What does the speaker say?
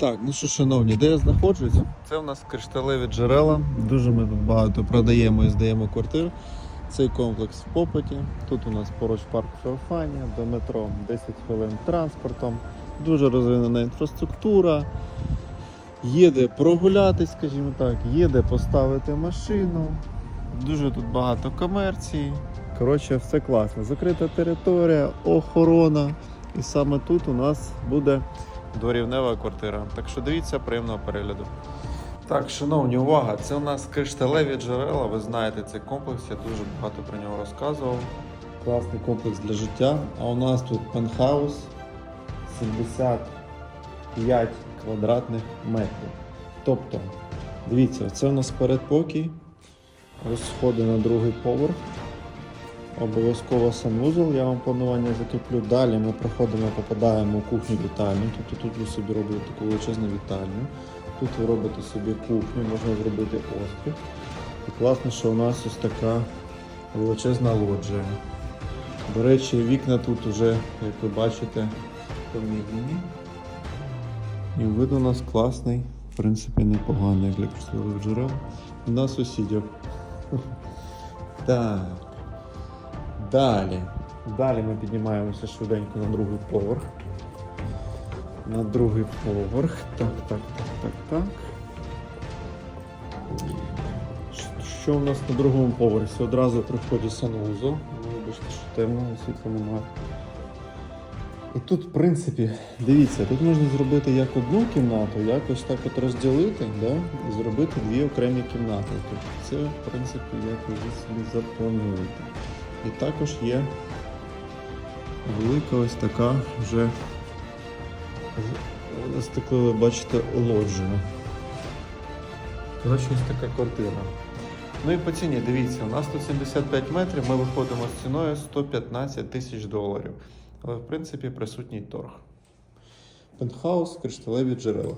Так, ну що, шановні, де я знаходжусь? Це у нас кришталеві джерела. Дуже ми тут багато продаємо і здаємо квартир. Цей комплекс в попиті. Тут у нас поруч парк Феофанія, до метро 10 хвилин транспортом. Дуже розвинена інфраструктура. Є де прогулятись, скажімо так, є де поставити машину. Дуже тут багато комерції. Коротше, все класно. Закрита територія, охорона. І саме тут у нас буде дворівнева квартира. Так що дивіться, приємного перегляду. Так, шановні, увага! Це у нас кришталеві джерела. Ви знаєте цей комплекс, я дуже багато про нього розказував. Класний комплекс для життя. А у нас тут пентхаус 75 квадратних метрів. Тобто, дивіться, це у нас передпокій, розходи на другий поверх. Обов'язково санвузол, я вам планування закріплю. Далі ми проходимо, попадаємо у кухню вітальню. Тобто тут ви собі робите таку величезну вітальню. Тут ви робите собі кухню, можна зробити острів. І класно, що у нас ось така величезна лоджія. До речі, вікна тут вже, як ви бачите, помірні. І вид у нас класний, в принципі, непоганий для кришталевих джерел. На сусідів. Так. Далі. Далі ми піднімаємося швиденько на другий поверх. На другий поверх. Так, так, так, так, так. Що у нас на другому поверсі? Одразу при вході санвузол. Ну, Вибачте, що темно, світла немає. І тут, в принципі, дивіться, тут можна зробити як одну кімнату, якось так от розділити, да? і зробити дві окремі кімнати. Тобто це, в принципі, як ви собі заплануєте. І також є велика ось така вже стеклили, бачите, лоджія. Коротше, ось така квартира. Ну і по ціні, дивіться, у нас тут 75 метрів, ми виходимо з ціною 115 тисяч доларів. Але в принципі присутній торг. Пентхаус, кришталеві джерела.